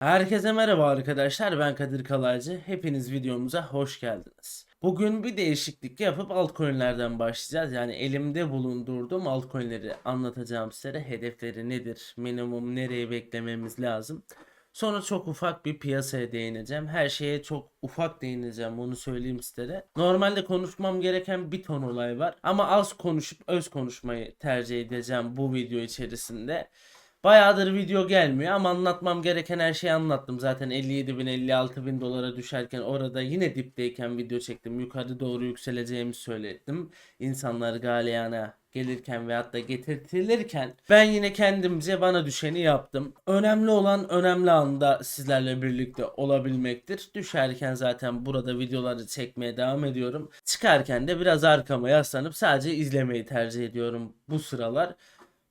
Herkese merhaba arkadaşlar ben Kadir Kalaycı. Hepiniz videomuza hoş geldiniz. Bugün bir değişiklik yapıp altcoin'lerden başlayacağız. Yani elimde bulundurduğum altcoin'leri anlatacağım size. Hedefleri nedir? Minimum nereye beklememiz lazım? Sonra çok ufak bir piyasaya değineceğim. Her şeye çok ufak değineceğim onu söyleyeyim size. Normalde konuşmam gereken bir ton olay var. Ama az konuşup öz konuşmayı tercih edeceğim bu video içerisinde. Bayağıdır video gelmiyor ama anlatmam gereken her şeyi anlattım. Zaten 57 bin 56 bin dolara düşerken orada yine dipteyken video çektim. Yukarı doğru yükseleceğimi söyledim. İnsanlar galeyana gelirken ve hatta getirtilirken ben yine kendimce bana düşeni yaptım. Önemli olan önemli anda sizlerle birlikte olabilmektir. Düşerken zaten burada videoları çekmeye devam ediyorum. Çıkarken de biraz arkama yaslanıp sadece izlemeyi tercih ediyorum bu sıralar.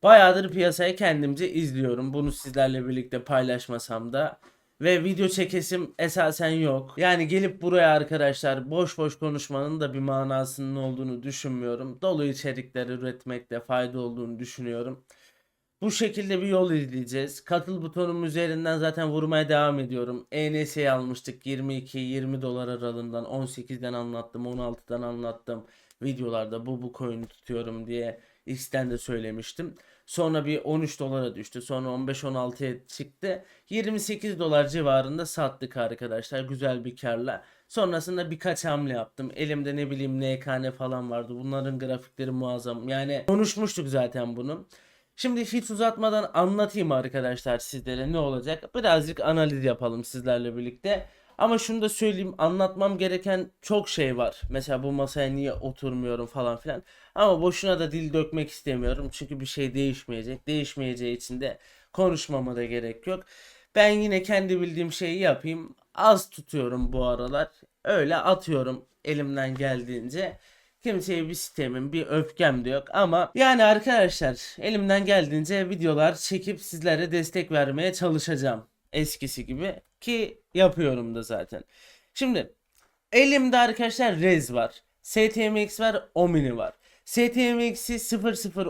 Bayağıdır piyasayı kendimce izliyorum. Bunu sizlerle birlikte paylaşmasam da. Ve video çekesim esasen yok. Yani gelip buraya arkadaşlar boş boş konuşmanın da bir manasının olduğunu düşünmüyorum. Dolu içerikler üretmekte fayda olduğunu düşünüyorum. Bu şekilde bir yol izleyeceğiz. Katıl butonum üzerinden zaten vurmaya devam ediyorum. ENS'yi almıştık 22-20 dolar aralığından 18'den anlattım 16'dan anlattım. Videolarda bu bu coin'i tutuyorum diye X'ten de söylemiştim. Sonra bir 13 dolara düştü. Sonra 15-16'ya çıktı. 28 dolar civarında sattık arkadaşlar. Güzel bir karla. Sonrasında birkaç hamle yaptım. Elimde ne bileyim NKN falan vardı. Bunların grafikleri muazzam. Yani konuşmuştuk zaten bunu. Şimdi hiç uzatmadan anlatayım arkadaşlar sizlere ne olacak. Birazcık analiz yapalım sizlerle birlikte. Ama şunu da söyleyeyim anlatmam gereken çok şey var. Mesela bu masaya niye oturmuyorum falan filan. Ama boşuna da dil dökmek istemiyorum. Çünkü bir şey değişmeyecek. Değişmeyeceği için de konuşmama da gerek yok. Ben yine kendi bildiğim şeyi yapayım. Az tutuyorum bu aralar. Öyle atıyorum elimden geldiğince. Kimseye bir sitemim, bir öfkem de yok ama yani arkadaşlar elimden geldiğince videolar çekip sizlere destek vermeye çalışacağım. Eskisi gibi ki yapıyorum da zaten. Şimdi elimde arkadaşlar Rez var. STMX var, Omni var. STMX'i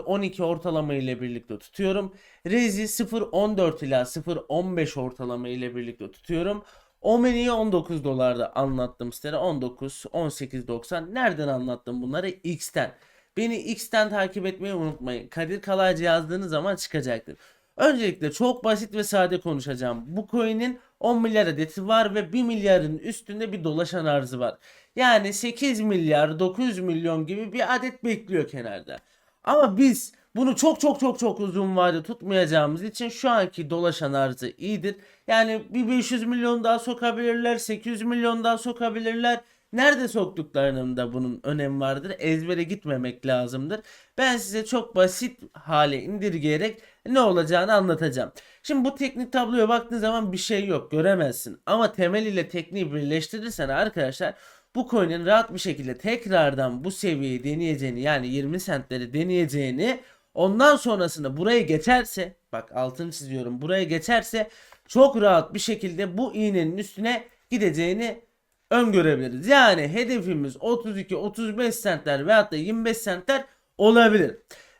0012 ortalama ile birlikte tutuyorum. Rez'i 0.14 ila 0.15 ortalama ile birlikte tutuyorum. Omni'yi 19 dolarda anlattım sizlere. 19, 18.90. Nereden anlattım bunları? X'ten. Beni X'ten takip etmeyi unutmayın. Kadir Kalaycı yazdığınız zaman çıkacaktır. Öncelikle çok basit ve sade konuşacağım. Bu coin'in 10 milyar adeti var ve 1 milyarın üstünde bir dolaşan arzı var. Yani 8 milyar 900 milyon gibi bir adet bekliyor kenarda. Ama biz bunu çok çok çok çok uzun vade tutmayacağımız için şu anki dolaşan arzı iyidir. Yani bir 500 milyon daha sokabilirler, 800 milyon daha sokabilirler. Nerede soktuklarının da bunun önemi vardır. Ezbere gitmemek lazımdır. Ben size çok basit hale indirgeyerek ne olacağını anlatacağım. Şimdi bu teknik tabloya baktığın zaman bir şey yok göremezsin. Ama temel ile tekniği birleştirirsen arkadaşlar bu coin'in rahat bir şekilde tekrardan bu seviyeyi deneyeceğini yani 20 centleri deneyeceğini ondan sonrasında buraya geçerse bak altını çiziyorum buraya geçerse çok rahat bir şekilde bu iğnenin üstüne gideceğini öngörebiliriz. Yani hedefimiz 32-35 centler veyahut da 25 centler olabilir.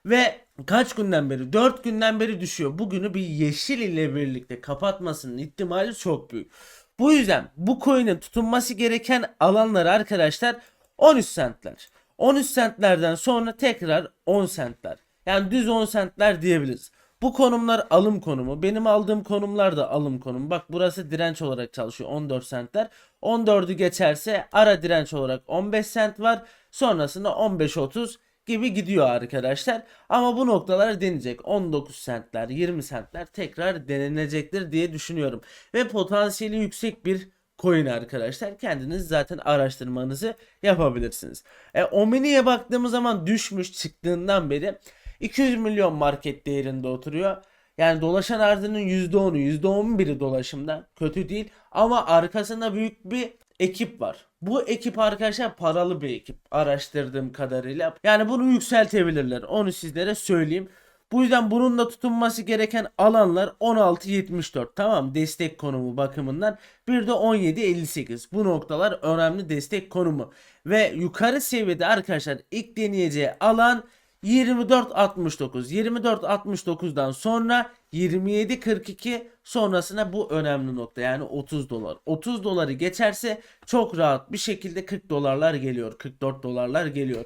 Ve kaç günden beri 4 günden beri düşüyor. Bugünü bir yeşil ile birlikte kapatmasının ihtimali çok büyük. Bu yüzden bu coin'in tutunması gereken alanlar arkadaşlar 13 centler. 13 centlerden sonra tekrar 10 centler. Yani düz 10 centler diyebiliriz. Bu konumlar alım konumu. Benim aldığım konumlar da alım konumu. Bak burası direnç olarak çalışıyor 14 centler. 14'ü geçerse ara direnç olarak 15 cent var. Sonrasında 15-30 gibi gidiyor arkadaşlar. Ama bu noktalar deneyecek. 19 centler, 20 centler tekrar denenecektir diye düşünüyorum. Ve potansiyeli yüksek bir coin arkadaşlar. Kendiniz zaten araştırmanızı yapabilirsiniz. E, Omni'ye baktığımız zaman düşmüş çıktığından beri 200 milyon market değerinde oturuyor. Yani dolaşan arzının %10'u %11'i dolaşımda kötü değil ama arkasında büyük bir ekip var. Bu ekip arkadaşlar paralı bir ekip araştırdığım kadarıyla. Yani bunu yükseltebilirler. Onu sizlere söyleyeyim. Bu yüzden bununla tutunması gereken alanlar 16-74 tamam destek konumu bakımından. Bir de 17-58 bu noktalar önemli destek konumu. Ve yukarı seviyede arkadaşlar ilk deneyeceği alan 24.69. 24.69'dan sonra 27.42 sonrasına bu önemli nokta yani 30 dolar. 30 doları geçerse çok rahat bir şekilde 40 dolarlar geliyor. 44 dolarlar geliyor.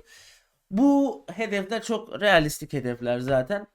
Bu hedefler çok realistik hedefler zaten.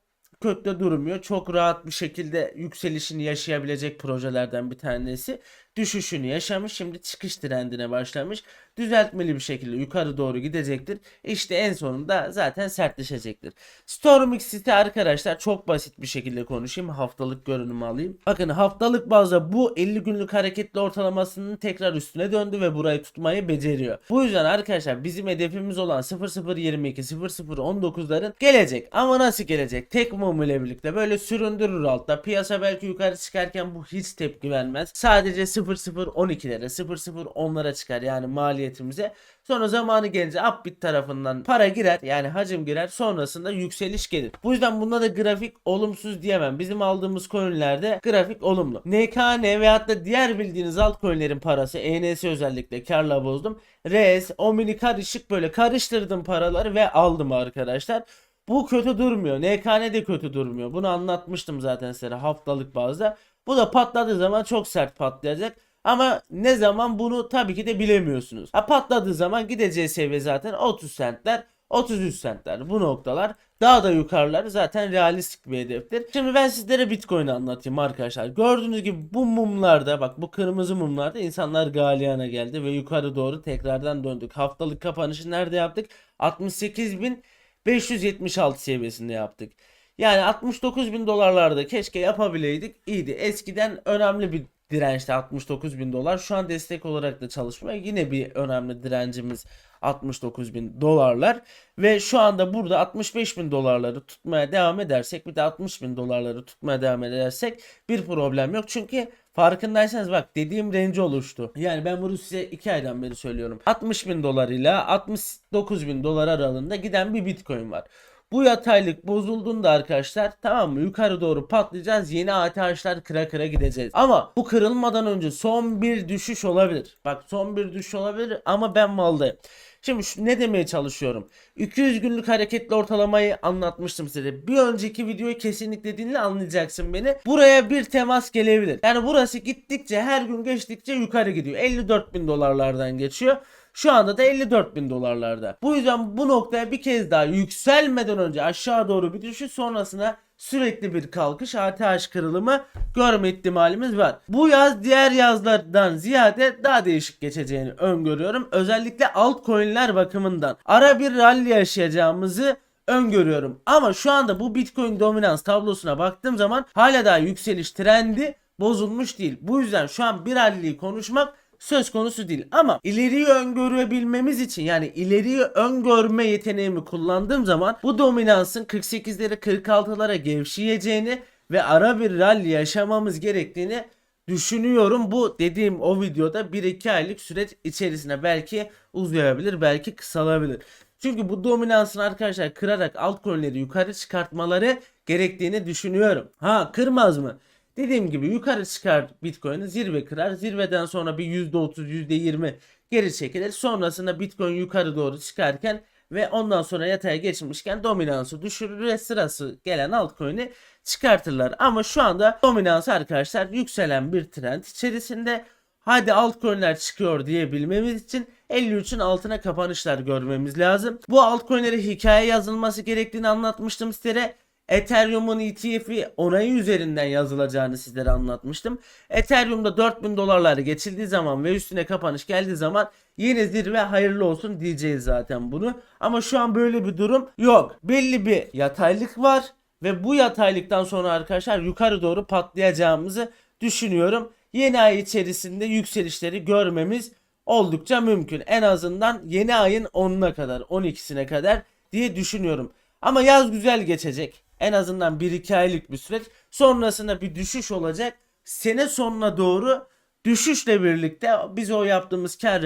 Kökte durmuyor. Çok rahat bir şekilde yükselişini yaşayabilecek projelerden bir tanesi. Düşüşünü yaşamış. Şimdi çıkış trendine başlamış. Düzeltmeli bir şekilde yukarı doğru gidecektir. İşte en sonunda zaten sertleşecektir. Stormix site arkadaşlar çok basit bir şekilde konuşayım. Haftalık görünümü alayım. Bakın haftalık bazda bu 50 günlük hareketli ortalamasının tekrar üstüne döndü ve burayı tutmayı beceriyor. Bu yüzden arkadaşlar bizim hedefimiz olan 0022 0019'ların gelecek. Ama nasıl gelecek? Tek mum ile birlikte böyle süründürür altta. Piyasa belki yukarı çıkarken bu hiç tepki vermez. Sadece 0012'lere 0010'lara çıkar yani maliyetimize. Sonra zamanı gelince Upbit tarafından para girer yani hacim girer sonrasında yükseliş gelir. Bu yüzden bunda da grafik olumsuz diyemem. Bizim aldığımız coinlerde grafik olumlu. NKN veyahut da diğer bildiğiniz altcoinlerin parası ENS özellikle karla bozdum. RS, Omni karışık böyle karıştırdım paraları ve aldım arkadaşlar. Bu kötü durmuyor. NKN de kötü durmuyor. Bunu anlatmıştım zaten size haftalık bazda. Bu da patladığı zaman çok sert patlayacak. Ama ne zaman bunu tabii ki de bilemiyorsunuz. Ha patladığı zaman gideceği seviye zaten 30 centler, 33 centler bu noktalar. Daha da yukarılar zaten realistik bir hedeftir. Şimdi ben sizlere Bitcoin'i anlatayım arkadaşlar. Gördüğünüz gibi bu mumlarda bak bu kırmızı mumlarda insanlar Galiana geldi ve yukarı doğru tekrardan döndük. Haftalık kapanışı nerede yaptık? 68.576 seviyesinde yaptık. Yani 69 bin dolarlarda keşke yapabileydik. İyiydi. Eskiden önemli bir dirençti 69 bin dolar. Şu an destek olarak da çalışmıyor. Yine bir önemli direncimiz 69 bin dolarlar. Ve şu anda burada 65 bin dolarları tutmaya devam edersek bir de 60 bin dolarları tutmaya devam edersek bir problem yok. Çünkü farkındaysanız bak dediğim range oluştu. Yani ben bunu size 2 aydan beri söylüyorum. 60 bin dolar ile 69 bin dolar aralığında giden bir bitcoin var. Bu yataylık bozulduğunda arkadaşlar tamam mı yukarı doğru patlayacağız yeni ATH'lar kıra kıra gideceğiz. Ama bu kırılmadan önce son bir düşüş olabilir. Bak son bir düşüş olabilir ama ben maldayım. Şimdi şu, ne demeye çalışıyorum? 200 günlük hareketli ortalamayı anlatmıştım size. Bir önceki videoyu kesinlikle dinle anlayacaksın beni. Buraya bir temas gelebilir. Yani burası gittikçe her gün geçtikçe yukarı gidiyor. 54 bin dolarlardan geçiyor. Şu anda da 54 bin dolarlarda. Bu yüzden bu noktaya bir kez daha yükselmeden önce aşağı doğru bir düşüş sonrasına sürekli bir kalkış ATH kırılımı görme ihtimalimiz var. Bu yaz diğer yazlardan ziyade daha değişik geçeceğini öngörüyorum. Özellikle altcoin'ler bakımından. Ara bir rally yaşayacağımızı öngörüyorum. Ama şu anda bu Bitcoin dominans tablosuna baktığım zaman hala daha yükseliş trendi bozulmuş değil. Bu yüzden şu an bir rally'yi konuşmak söz konusu değil. Ama ileriyi öngörebilmemiz için yani ileriyi öngörme yeteneğimi kullandığım zaman bu dominansın 48'lere 46'lara gevşeyeceğini ve ara bir rally yaşamamız gerektiğini düşünüyorum. Bu dediğim o videoda 1-2 aylık süreç içerisine belki uzayabilir belki kısalabilir. Çünkü bu dominansın arkadaşlar kırarak altcoin'leri yukarı çıkartmaları gerektiğini düşünüyorum. Ha kırmaz mı? Dediğim gibi yukarı çıkar Bitcoin'i zirve kırar. Zirveden sonra bir %30 %20 geri çekilir. Sonrasında Bitcoin yukarı doğru çıkarken ve ondan sonra yataya geçmişken dominansı düşürür ve sırası gelen altcoin'i çıkartırlar. Ama şu anda dominans arkadaşlar yükselen bir trend içerisinde. Hadi altcoin'ler çıkıyor diyebilmemiz için 53'ün altına kapanışlar görmemiz lazım. Bu altcoin'lere hikaye yazılması gerektiğini anlatmıştım sizlere. Ethereum'un ETF'i onayı üzerinden yazılacağını sizlere anlatmıştım. Ethereum'da 4000 dolarları geçildiği zaman ve üstüne kapanış geldiği zaman yeni zirve hayırlı olsun diyeceğiz zaten bunu. Ama şu an böyle bir durum yok. Belli bir yataylık var ve bu yataylıktan sonra arkadaşlar yukarı doğru patlayacağımızı düşünüyorum. Yeni ay içerisinde yükselişleri görmemiz oldukça mümkün. En azından yeni ayın 10'una kadar 12'sine kadar diye düşünüyorum. Ama yaz güzel geçecek. En azından 1-2 aylık bir süreç. Sonrasında bir düşüş olacak. Sene sonuna doğru düşüşle birlikte biz o yaptığımız kar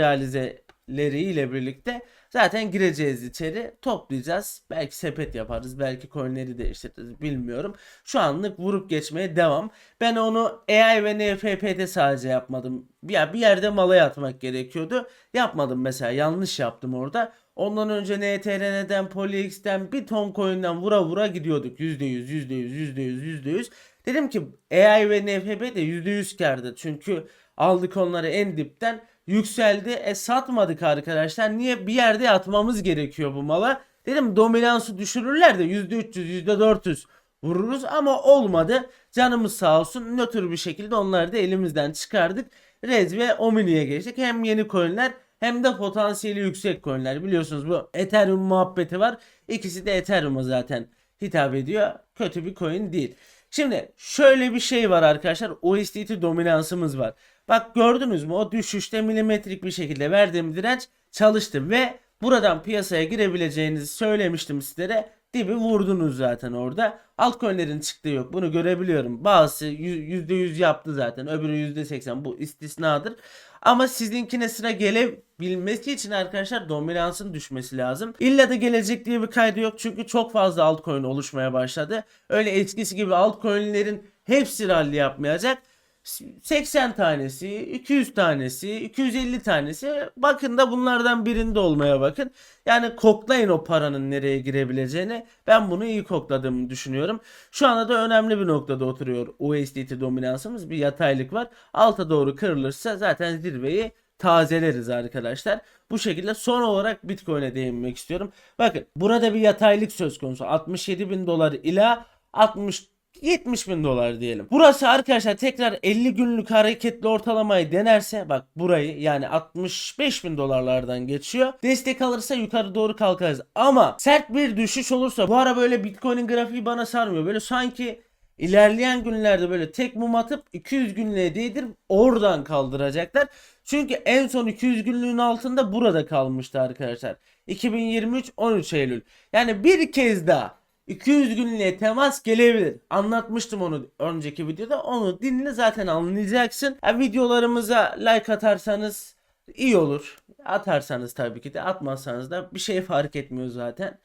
realizeleriyle birlikte Zaten gireceğiz içeri toplayacağız. Belki sepet yaparız belki coinleri değiştiririz bilmiyorum. Şu anlık vurup geçmeye devam. Ben onu AI ve NFP'de sadece yapmadım. Ya bir yerde mala yatmak gerekiyordu. Yapmadım mesela yanlış yaptım orada. Ondan önce NTRN'den, PolyX'ten bir ton coin'den vura vura gidiyorduk. %100, %100, %100, %100. Dedim ki AI ve NFP de %100 kardı. Çünkü aldık onları en dipten yükseldi. E satmadık arkadaşlar. Niye? Bir yerde yatmamız gerekiyor bu mala. Dedim dominansı düşürürler de %300, %400 vururuz ama olmadı. Canımız sağ olsun. Nötr bir şekilde onları da elimizden çıkardık. Rez ve Omni'ye geçtik. Hem yeni coinler hem de potansiyeli yüksek coinler. Biliyorsunuz bu Ethereum muhabbeti var. İkisi de Ethereum'a zaten hitap ediyor. Kötü bir coin değil. Şimdi şöyle bir şey var arkadaşlar. USDT dominansımız var. Bak gördünüz mü o düşüşte milimetrik bir şekilde verdiğim direnç çalıştı ve buradan piyasaya girebileceğinizi söylemiştim sizlere. Dibi vurdunuz zaten orada. Altcoin'lerin çıktığı yok. Bunu görebiliyorum. Bazısı y- %100 yaptı zaten. Öbürü %80. Bu istisnadır. Ama sizinkine sıra gelebilmesi için arkadaşlar dominansın düşmesi lazım. İlla da gelecek diye bir kaydı yok. Çünkü çok fazla altcoin oluşmaya başladı. Öyle eskisi gibi altcoin'lerin hepsi rally yapmayacak. 80 tanesi, 200 tanesi, 250 tanesi bakın da bunlardan birinde olmaya bakın. Yani koklayın o paranın nereye girebileceğini. Ben bunu iyi kokladığımı düşünüyorum. Şu anda da önemli bir noktada oturuyor USDT dominansımız. Bir yataylık var. Alta doğru kırılırsa zaten zirveyi tazeleriz arkadaşlar. Bu şekilde son olarak Bitcoin'e değinmek istiyorum. Bakın burada bir yataylık söz konusu. 67 bin dolar ila 60 70 bin dolar diyelim. Burası arkadaşlar tekrar 50 günlük hareketli ortalamayı denerse bak burayı yani 65 bin dolarlardan geçiyor. Destek alırsa yukarı doğru kalkarız. Ama sert bir düşüş olursa bu ara böyle Bitcoin'in grafiği bana sarmıyor. Böyle sanki ilerleyen günlerde böyle tek mum atıp 200 günlüğe değdirip oradan kaldıracaklar. Çünkü en son 200 günlüğün altında burada kalmıştı arkadaşlar. 2023 13 Eylül. Yani bir kez daha 200 günlüğe temas gelebilir. Anlatmıştım onu önceki videoda. Onu dinle zaten anlayacaksın. Ha, videolarımıza like atarsanız iyi olur. Atarsanız tabii ki de atmazsanız da bir şey fark etmiyor zaten.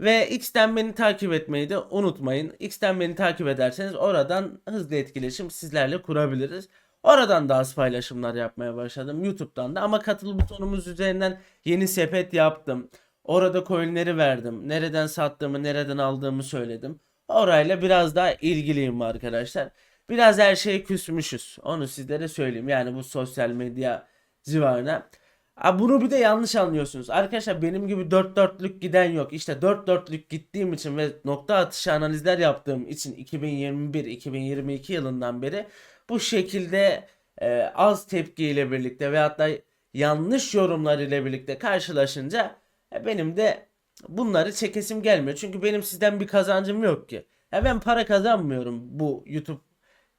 Ve X'ten beni takip etmeyi de unutmayın. X'ten beni takip ederseniz oradan hızlı etkileşim sizlerle kurabiliriz. Oradan da az paylaşımlar yapmaya başladım. YouTube'dan da ama katıl butonumuz üzerinden yeni sepet yaptım. Orada coinleri verdim. Nereden sattığımı, nereden aldığımı söyledim. Orayla biraz daha ilgiliyim arkadaşlar. Biraz her şeye küsmüşüz. Onu sizlere söyleyeyim. Yani bu sosyal medya civarına. Ha, bunu bir de yanlış anlıyorsunuz. Arkadaşlar benim gibi 4 dörtlük giden yok. İşte 4 dörtlük gittiğim için ve nokta atışı analizler yaptığım için 2021-2022 yılından beri bu şekilde e, az tepkiyle birlikte veyahut da yanlış yorumlar ile birlikte karşılaşınca e, benim de bunları çekesim gelmiyor. Çünkü benim sizden bir kazancım yok ki. Ya ben para kazanmıyorum bu YouTube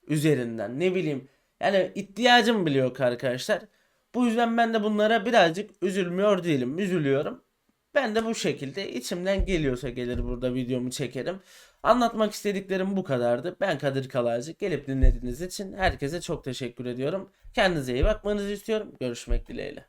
üzerinden. Ne bileyim. Yani ihtiyacım bile yok arkadaşlar. Bu yüzden ben de bunlara birazcık üzülmüyor değilim. Üzülüyorum. Ben de bu şekilde içimden geliyorsa gelir burada videomu çekerim. Anlatmak istediklerim bu kadardı. Ben Kadir Kalaycı. Gelip dinlediğiniz için herkese çok teşekkür ediyorum. Kendinize iyi bakmanızı istiyorum. Görüşmek dileğiyle.